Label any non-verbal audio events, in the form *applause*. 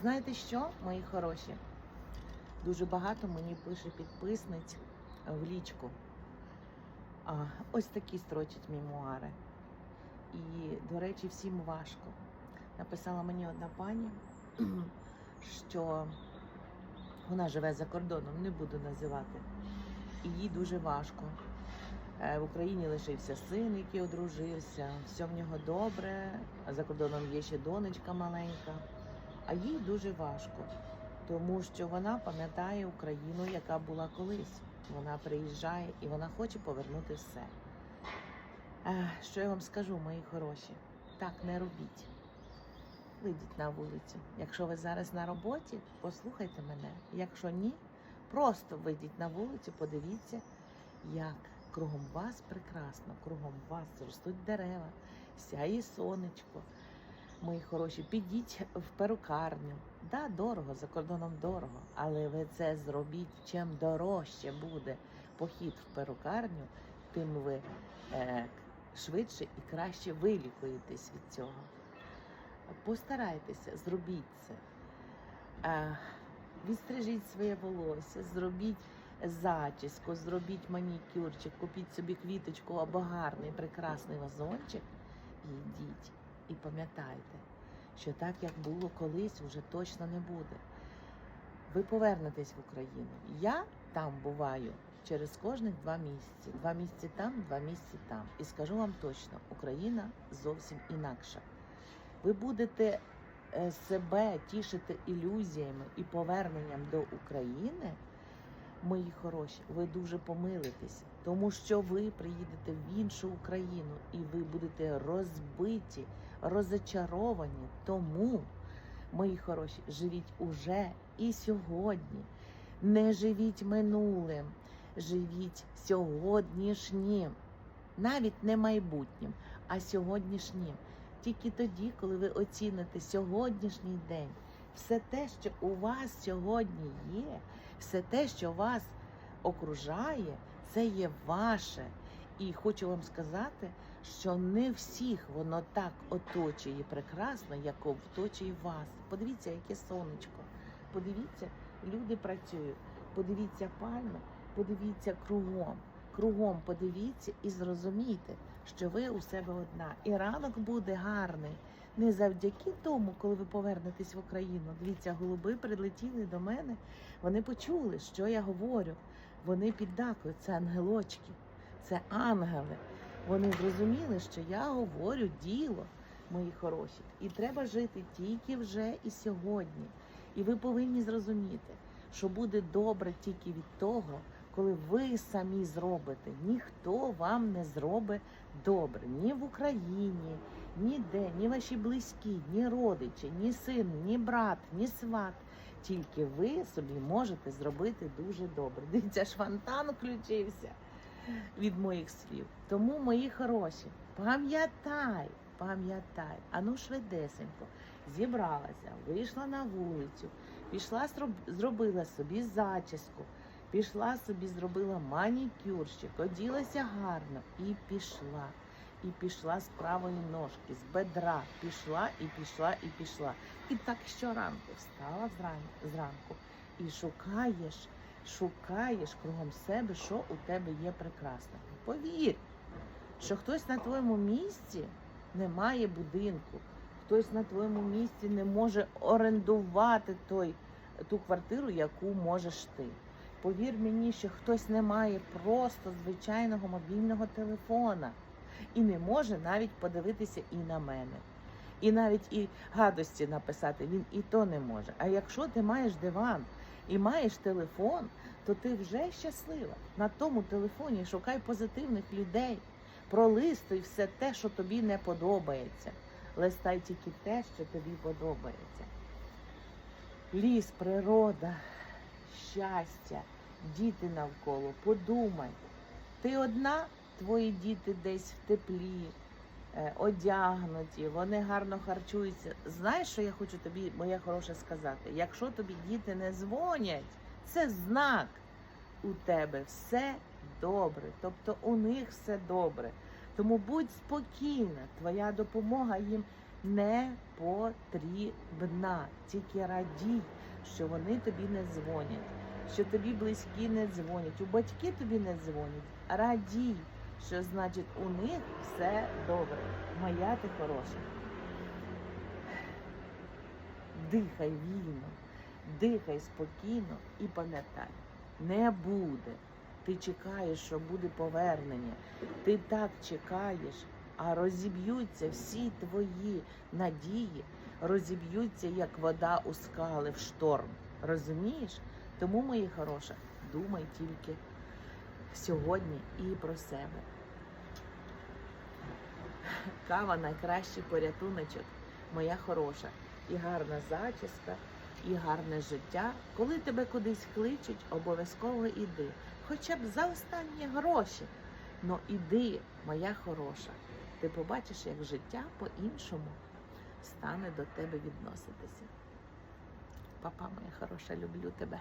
Знаєте що, мої хороші? Дуже багато мені пише підписниць в лічку. А, ось такі строчать мемуари. І, до речі, всім важко. Написала мені одна пані, *clears throat* що вона живе за кордоном, не буду називати. І їй дуже важко. Е, В Україні лишився син, який одружився, все в нього добре, за кордоном є ще донечка маленька. А їй дуже важко, тому що вона пам'ятає Україну, яка була колись. Вона приїжджає і вона хоче повернути все. Що я вам скажу, мої хороші? Так не робіть. Вийдіть на вулицю. Якщо ви зараз на роботі, послухайте мене. Якщо ні, просто вийдіть на вулицю, подивіться, як кругом вас прекрасно, кругом вас ростуть дерева, сяє сонечко. Мої хороші, підіть в перукарню. Да, дорого, за кордоном дорого, але ви це зробіть. Чим дорожче буде похід в перукарню, тим ви е, швидше і краще вилікуєтесь від цього. Постарайтеся, зробіть це. Е, відстрижіть своє волосся, зробіть зачіску, зробіть манікюрчик, купіть собі квіточку або гарний, прекрасний вазончик і йдіть. І пам'ятайте, що так, як було колись, вже точно не буде. Ви повернетесь в Україну. Я там буваю через кожних два місяці. Два місяці там, два місяці там. І скажу вам точно, Україна зовсім інакша. Ви будете е, себе тішити ілюзіями і поверненням до України, мої хороші, ви дуже помилитесь, тому що ви приїдете в іншу Україну і ви будете розбиті, розочаровані. Тому, мої хороші, живіть уже і сьогодні. Не живіть минулим, живіть сьогоднішнім, навіть не майбутнім, а сьогоднішнім. Тільки тоді, коли ви оціните сьогоднішній день, все те, що у вас сьогодні є, все те, що вас окружає, це є ваше. І хочу вам сказати, що не всіх воно так оточує прекрасно, як оточує вас. Подивіться, яке сонечко. Подивіться, люди працюють. Подивіться пальми, подивіться кругом. Кругом подивіться і зрозумійте, що ви у себе одна. І ранок буде гарний. Не завдяки тому, коли ви повернетесь в Україну. Дивіться, голуби прилетіли до мене. Вони почули, що я говорю. Вони піддакують. Це ангелочки, це ангели. Вони зрозуміли, що я говорю діло, мої хороші. І треба жити тільки вже і сьогодні. І ви повинні зрозуміти, що буде добре тільки від того, коли ви самі зробите. Ніхто вам не зробить добре ні в Україні, ніде, ні ваші близькі, ні родичі, ні син, ні брат, ні сват. Тільки ви собі можете зробити дуже добре. *laughs* Дивіться, ж фонтан включився від моїх слів. Тому, мої хороші, пам'ятай, пам'ятай, ану швидесенько, зібралася, вийшла на вулицю, пішла, зробила собі зачіску, пішла собі, зробила манікюрчик, оділася гарно і пішла. І пішла з правої ножки, з бедра, пішла і пішла, і пішла. І так щоранку встала зранку і шукаєш, шукаєш кругом себе, що у тебе є прекрасне. Повір, що хтось на твоєму місці не має будинку, хтось на твоєму місці не може орендувати той, ту квартиру, яку можеш ти. Повір мені, що хтось не має просто звичайного мобільного телефона і не може навіть подивитися і на мене. І навіть і гадості написати він і то не може. А якщо ти маєш диван і маєш телефон, то ти вже щаслива. На тому телефоні шукай позитивних людей, пролистуй все те, що тобі не подобається. Листай тільки те, що тобі подобається. Ліс, природа, щастя, діти навколо. Подумай, ти одна, твої діти десь в теплі, е, одягнуті, вони гарно харчуються. Знаєш, що я хочу тобі, моя хороша, сказати? Якщо тобі діти не дзвонять, це знак у тебе все добре. Тобто у них все добре. Тому будь спокійна, твоя допомога їм не потрібна. Тільки радій, що вони тобі не дзвонять, що тобі близькі не дзвонять, у батьки тобі не дзвонять. Радій, що значить у них все добре. Моя ти хороша. Дихай вільно, дихай спокійно і пам'ятай, не буде. Ти чекаєш, що буде повернення. Ти так чекаєш, а розіб'ються всі твої надії, розіб'ються, як вода у скали в шторм. Розумієш? Тому, мої хороша, думай тільки сьогодні і про себе. Кава найкращий порятуночок, моя хороша, і гарна зачіска, і гарне життя. Коли тебе кудись кличуть, обов'язково іди. Хоча б за останні гроші. Ну іди, моя хороша. Ти побачиш, як життя по-іншому стане до тебе відноситися. Папа, моя хороша, люблю тебе.